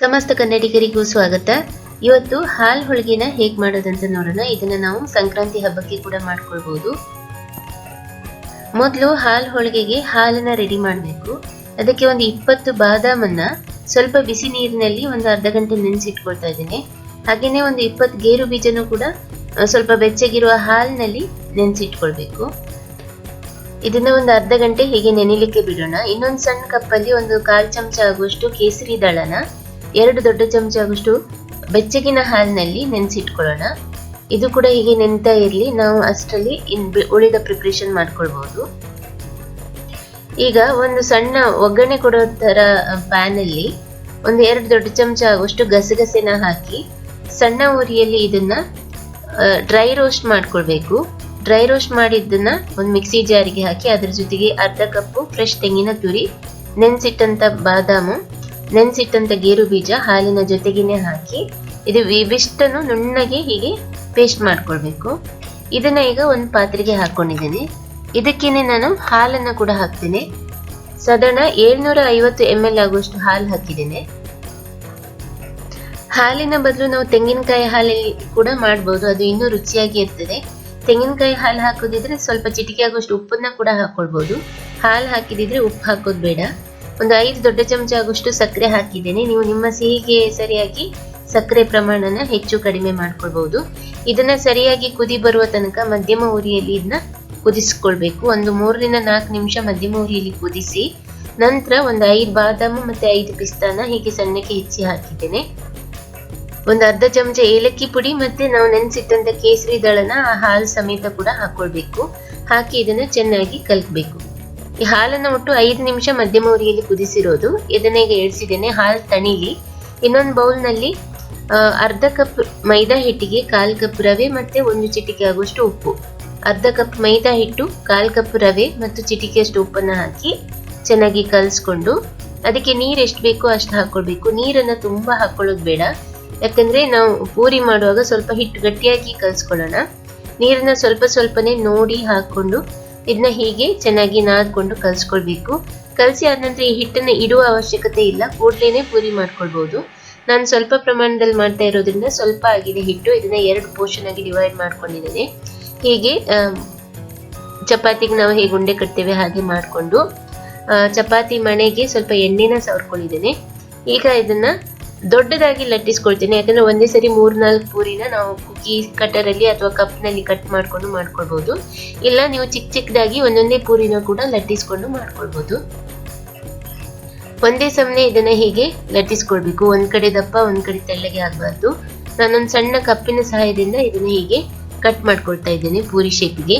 ಸಮಸ್ತ ಕನ್ನಡಿಗರಿಗೂ ಸ್ವಾಗತ. ಇವತ್ತು ಹಾಲ್ ಹೋಳಿಗೆನ ಹೇಗ್ ಮಾಡೋದಂತ ನೋಡೋಣ. ಇದನ್ನ ನಾವು ಸಂಕ್ರಾಂತಿ ಹಬ್ಬಕ್ಕೆ ಕೂಡ ಮಾಡ್ಕೊಳ್ಬಹುದು ಮೊದಲು ಹಾಲ್ ಹೋಳಿಗೆಗೆ ಹಾಲನ್ನ ರೆಡಿ ಮಾಡಬೇಕು. ಅದಕ್ಕೆ ಒಂದು ಇಪ್ಪತ್ತು ಬಾದಾಮನ್ನ ಸ್ವಲ್ಪ ಬಿಸಿ ನೀರಿನಲ್ಲಿ ಒಂದು ಅರ್ಧ ಗಂಟೆ ನೆನೆಸಿಟ್ಕೊಳ್ತಾ ಇದ್ದೀನಿ. ಹಾಗೇನೆ ಒಂದು ಇಪ್ಪತ್ತು ಗೇರು ಬೀಜನೂ ಕೂಡ ಸ್ವಲ್ಪ ಬೆಚ್ಚಗಿರುವ ಹಾಲಿನಲ್ಲಿ ನೆನೆಸಿಟ್ಕೊಳ್ಬೇಕು. ಇದನ್ನ ಒಂದು ಅರ್ಧ ಗಂಟೆ ಹೀಗೆ ನೆನಿಲಿಕ್ಕೆ ಬಿಡೋಣ. ಇನ್ನೊಂದು ಸಣ್ಣ ಕಪ್ಪಲ್ಲಿ ಒಂದು ಕಾಲು ಚಮಚ ಆಗುವಷ್ಟು ಕೇಸರಿ ದಳನ ಎರಡು ದೊಡ್ಡ ಚಮಚ ಆಗುವಷ್ಟು ಬೆಚ್ಚಗಿನ ಹಾಲಿನಲ್ಲಿ ನೆನೆಸಿಟ್ಕೊಳ್ಳೋಣ. ಇದು ಕೂಡ ಹೀಗೆ ನೆನ್ತಾ ಇರಲಿ. ನಾವು ಅಷ್ಟರಲ್ಲಿ ಇನ್ ಉಳಿದ ಪ್ರಿಪ್ರೇಷನ್ ಮಾಡ್ಕೊಳ್ಬಹುದು ಈಗ ಒಂದು ಸಣ್ಣ ಒಗ್ಗರಣೆ ಕೊಡೋ ತರ ಪ್ಯಾನಲ್ಲಿ ಒಂದು ಎರಡು ದೊಡ್ಡ ಚಮಚ ಆಗುವಷ್ಟು ಗಸಗಸೆನ ಹಾಕಿ ಸಣ್ಣ ಉರಿಯಲ್ಲಿ ಇದನ್ನ ಡ್ರೈ ರೋಸ್ಟ್ ಮಾಡ್ಕೊಳ್ಬೇಕು. ಡ್ರೈ ರೋಸ್ಟ್ ಮಾಡಿದ್ದನ್ನ ಒಂದು ಮಿಕ್ಸಿ ಜಾರಿಗೆ ಹಾಕಿ, ಅದರ ಜೊತೆಗೆ ಅರ್ಧ ಕಪ್ಪು ಫ್ರೆಶ್ ತೆಂಗಿನ ತುರಿ ನೆನೆಸಿಟ್ಟಂಥ ಬಾದಾಮು ನೆನೆಸಿಟ್ಟಂತ ಗೇರು ಬೀಜ ಹಾಲಿನ ಜೊತೆಗೇನೆ ಹಾಕಿ, ಇದು ಇವಿಷ್ಟನ್ನು ನುಣ್ಣಗೆ ಹೀಗೆ ಪೇಸ್ಟ್ ಮಾಡ್ಕೊಳ್ಬೇಕು. ಇದನ್ನ ಈಗ ಒಂದು ಪಾತ್ರೆಗೆ ಹಾಕೊಂಡಿದ್ದೀನಿ. ಇದಕ್ಕೇನೆ ನಾನು ಹಾಲನ್ನ ಕೂಡ ಹಾಕ್ತೀನಿ. ಸಾಧಾರಣ ಏಳ್ನೂರ ಐವತ್ತು ಎಂ ಎಲ್ ಆಗುವಷ್ಟು ಹಾಲು ಹಾಕಿದ್ದೇನೆ. ಹಾಲಿನ ಬದಲು ನಾವು ತೆಂಗಿನಕಾಯಿ ಹಾಲಲ್ಲಿ ಕೂಡ ಮಾಡ್ಬೋದು. ಅದು ಇನ್ನೂ ರುಚಿಯಾಗಿ ಇರ್ತದೆ. ತೆಂಗಿನಕಾಯಿ ಹಾಲು ಹಾಕೋದಿದ್ರೆ ಸ್ವಲ್ಪ ಚಿಟಿಕೆ ಆಗುವಷ್ಟು ಉಪ್ಪನ್ನ ಕೂಡ ಹಾಕೊಳ್ಬೋದು. ಹಾಲು ಹಾಕಿದಿದ್ರೆ ಉಪ್ಪು ಹಾಕೋದು ಬೇಡ. ಒಂದು ಐದು ದೊಡ್ಡ ಚಮಚ ಆಗುವಷ್ಟು ಸಕ್ಕರೆ ಹಾಕಿದ್ದೇನೆ. ನೀವು ನಿಮ್ಮ ಸಿಹಿಗೆ ಸರಿಯಾಗಿ ಸಕ್ಕರೆ ಪ್ರಮಾಣನ ಹೆಚ್ಚು ಕಡಿಮೆ ಮಾಡ್ಕೊಳ್ಬಹುದು. ಇದನ್ನ ಸರಿಯಾಗಿ ಕುದಿ ಬರುವ ತನಕ ಮಧ್ಯಮ ಉರಿಯಲ್ಲಿ ಇದನ್ನ ಕುದಿಸ್ಕೊಳ್ಬೇಕು. ಒಂದು ಮೂರರಿಂದ ನಾಲ್ಕು ನಿಮಿಷ ಮಧ್ಯಮ ಉರಿಯಲ್ಲಿ ಕುದಿಸಿ, ನಂತರ ಒಂದು ಐದು ಬಾದಾಮಿ ಮತ್ತೆ ಐದು ಪಿಸ್ತಾನ ಹೀಗೆ ಸಣ್ಣಕ್ಕೆ ಹೆಚ್ಚಿ ಹಾಕಿದ್ದೇನೆ. ಒಂದು ಅರ್ಧ ಚಮಚ ಏಲಕ್ಕಿ ಪುಡಿ ಮತ್ತೆ ನಾವು ನೆನೆಸಿಟ್ಟಂತ ಕೇಸರಿ ದಳನ ಆ ಹಾಲು ಸಮೇತ ಕೂಡ ಹಾಕೊಳ್ಬೇಕು. ಹಾಕಿ ಇದನ್ನ ಚೆನ್ನಾಗಿ ಕಲ್ಕಬೇಕು ಈ ಹಾಲನ್ನು ಒಟ್ಟು ಐದು ನಿಮಿಷ ಮಧ್ಯಮ ಉರಿಯಲ್ಲಿ ಕುದಿಸಿರೋದು. ಎದನೆಗೆ ಏಡ್ಸಿದ್ದೇನೆ ಹಾಲು ತಣಿಲಿ. ಇನ್ನೊಂದು ಬೌಲ್ನಲ್ಲಿ ಅರ್ಧ ಕಪ್ ಮೈದಾ ಹಿಟ್ಟಿಗೆ ಕಾಲ್ ಕಪ್ ರವೆ ಮತ್ತೆ ಒಂದು ಚಿಟಿಕೆ ಆಗುವಷ್ಟು ಉಪ್ಪು. ಅರ್ಧ ಕಪ್ ಮೈದಾ ಹಿಟ್ಟು, ಕಾಲ್ ಕಪ್ ರವೆ ಮತ್ತು ಚಿಟಿಕೆಯಷ್ಟು ಉಪ್ಪನ್ನ ಹಾಕಿ ಚೆನ್ನಾಗಿ ಕಲಿಸ್ಕೊಂಡು ಅದಕ್ಕೆ ನೀರು ಎಷ್ಟು ಬೇಕೋ ಅಷ್ಟು ಹಾಕ್ಕೊಳ್ಬೇಕು ನೀರನ್ನ ತುಂಬಾ ಹಾಕ್ಕೊಳ್ಳೋದು ಬೇಡ. ಯಾಕಂದ್ರೆ ನಾವು ಪೂರಿ ಮಾಡುವಾಗ ಸ್ವಲ್ಪ ಹಿಟ್ಟು ಗಟ್ಟಿಯಾಗಿ ಕಲಿಸ್ಕೊಳ್ಳೋಣ. ನೀರನ್ನ ಸ್ವಲ್ಪ ಸ್ವಲ್ಪನೇ ನೋಡಿ ಹಾಕೊಂಡು ಇದನ್ನ ಹೀಗೆ ಚೆನ್ನಾಗಿ ನಾದ್ಕೊಂಡು ಕಲ್ಸ್ಕೊಳ್ಬೇಕು. ಕಲಸಿ ಆದ ನಂತರ ಈ ಹಿಟ್ಟನ್ನ ಇಡುವ ಅವಶ್ಯಕತೆ ಇಲ್ಲ. ಕೂಡಲೇ ಪೂರಿ ಮಾಡ್ಕೊಳ್ಬಹುದು ನಾನು ಸ್ವಲ್ಪ ಪ್ರಮಾಣದಲ್ಲಿ ಮಾಡ್ತಾ ಇರೋದ್ರಿಂದ ಸ್ವಲ್ಪ ಆಗಿದೆ ಹಿಟ್ಟು. ಇದನ್ನ ಎರಡು ಪೋರ್ಷನ್ ಆಗಿ ಡಿವೈಡ್ ಮಾಡ್ಕೊಂಡಿದ್ದೇನೆ. ಹೀಗೆ ಚಪಾತಿಗೆ ನಾವು ಹೇಗೆ ಉಂಡೆ ಕಟ್ತೇವೆ ಹಾಗೆ ಮಾಡಿಕೊಂಡು ಚಪಾತಿ ಮಣೆಗೆ ಸ್ವಲ್ಪ ಎಣ್ಣೆನ ಸವರ್ಕೊಂಡಿದ್ದೇನೆ. ಈಗ ಇದನ್ನ ದೊಡ್ಡದಾಗಿ ಲಟ್ಟಿಸ್ಕೊಳ್ತೀನಿ. ಯಾಕಂದ್ರೆ ಒಂದೇ ಸರಿ ಮೂರ್ ನಾಲ್ಕು ಪೂರಿನ ನಾವು ಕುಕ್ಕಿ ಕಟರ್ ಅಲ್ಲಿ ಅಥವಾ ಕಪ್ನಲ್ಲಿ ಕಟ್ ಮಾಡ್ಕೊಂಡು ಮಾಡ್ಕೊಳ್ಬಹುದು ಇಲ್ಲ, ನೀವು ಚಿಕ್ಕ ಚಿಕ್ಕದಾಗಿ ಒಂದೊಂದೇ ಪೂರಿನ ಕೂಡ ಲಟ್ಟಿಸ್ಕೊಂಡು ಮಾಡ್ಕೊಳ್ಬಹುದು ಒಂದೇ ಸಮನೆ ಇದನ್ನ ಹೀಗೆ ಲಟ್ಟಿಸ್ಕೊಳ್ಬೇಕು. ಒಂದ್ ಕಡೆ ದಪ್ಪ, ಒಂದ್ ಕಡೆ ತೆಳ್ಳಗೆ ಆಗಬಾರ್ದು. ನಾನೊಂದು ಸಣ್ಣ ಕಪ್ಪಿನ ಸಹಾಯದಿಂದ ಇದನ್ನ ಹೀಗೆ ಕಟ್ ಮಾಡ್ಕೊಳ್ತಾ ಇದ್ದೇನೆ ಪೂರಿ ಶೇಪಿಗೆ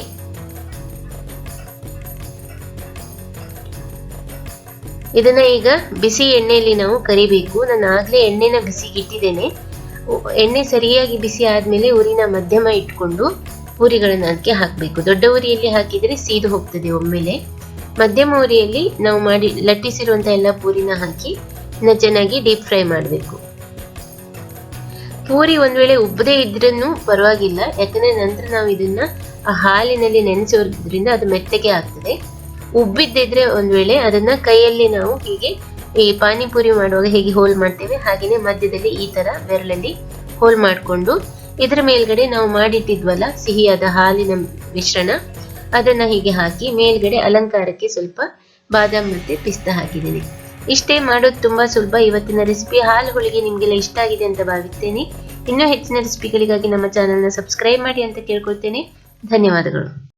ಇದನ್ನ ಈಗ ಬಿಸಿ ಎಣ್ಣೆಯಲ್ಲಿ ನಾವು ಕರಿಬೇಕು. ನಾನು ಆಗ್ಲೇ ಎಣ್ಣೆನ ಬಿಸಿಗಿಟ್ಟಿದ್ದೇನೆ. ಎಣ್ಣೆ ಸರಿಯಾಗಿ ಬಿಸಿ ಆದ್ಮೇಲೆ ಉರಿನ ಮಧ್ಯಮ ಇಟ್ಕೊಂಡು ಪೂರಿಗಳನ್ನು ಅದಕ್ಕೆ ಹಾಕಬೇಕು. ದೊಡ್ಡ ಉರಿಯಲ್ಲಿ ಹಾಕಿದ್ರೆ ಸೀದು ಹೋಗ್ತದೆ ಒಮ್ಮೆಲೆ. ಮಧ್ಯಮ ಉರಿಯಲ್ಲಿ ನಾವು ಮಾಡಿ ಲಟ್ಟಿಸಿರುವಂತ ಎಲ್ಲ ಪೂರಿನ ಹಾಕಿ ಇನ್ನ ಚೆನ್ನಾಗಿ ಡೀಪ್ ಫ್ರೈ ಮಾಡಬೇಕು. ಪೂರಿ ಒಂದ್ ವೇಳೆ ಉಬ್ಬದೇ ಇದ್ರೂ ಪರವಾಗಿಲ್ಲ. ಯಾಕಂದ್ರೆ ನಂತರ ನಾವು ಇದನ್ನ ಆ ಹಾಲಿನಲ್ಲಿ ನೆನೆಸೋದ್ರಿಂದ ಅದು ಮೆತ್ತಗೆ ಆಗ್ತದೆ. ಉಬ್ಬಿದ್ದಿದ್ರೆ ಒಂದ್ ವೇಳೆ ಅದನ್ನ ಕೈಯಲ್ಲಿ ನಾವು ಹೀಗೆ ಈ ಪಾನಿಪುರಿ ಮಾಡುವಾಗ ಹೇಗೆ ಹೋಲ್ ಮಾಡ್ತೇವೆ, ಹಾಗೇನೆ ಮಧ್ಯದಲ್ಲಿ ಈ ತರ ಬೆರಳಲ್ಲಿ ಹೋಲ್ ಮಾಡಿಕೊಂಡು ಇದರ ಮೇಲ್ಗಡೆ ನಾವು ಮಾಡಿಟ್ಟಿದ್ವಲ್ಲ ಸಿಹಿಯಾದ ಹಾಲಿನ ಮಿಶ್ರಣ, ಅದನ್ನ ಹೀಗೆ ಹಾಕಿ ಮೇಲ್ಗಡೆ ಅಲಂಕಾರಕ್ಕೆ ಸ್ವಲ್ಪ ಬಾದಾಮ್ ಮತ್ತೆ ಪಿಸ್ತಾ ಹಾಕಿದ್ದೀನಿ ಇಷ್ಟೇ ಮಾಡೋದು ತುಂಬಾ ಸುಲಭ. ಇವತ್ತಿನ ರೆಸಿಪಿ ಹಾಲು ಹೋಳಿಗೆ ನಿಮ್ಗೆಲ್ಲ ಇಷ್ಟ ಆಗಿದೆ ಅಂತ ಭಾವಿಸ್ತೇನೆ. ಇನ್ನೂ ಹೆಚ್ಚಿನ ರೆಸಿಪಿಗಳಿಗಾಗಿ ನಮ್ಮ ಚಾನೆಲ್ನ ಸಬ್ಸ್ಕ್ರೈಬ್ ಮಾಡಿ ಅಂತ ಕೇಳ್ಕೊಳ್ತೇನೆ. ಧನ್ಯವಾದಗಳು.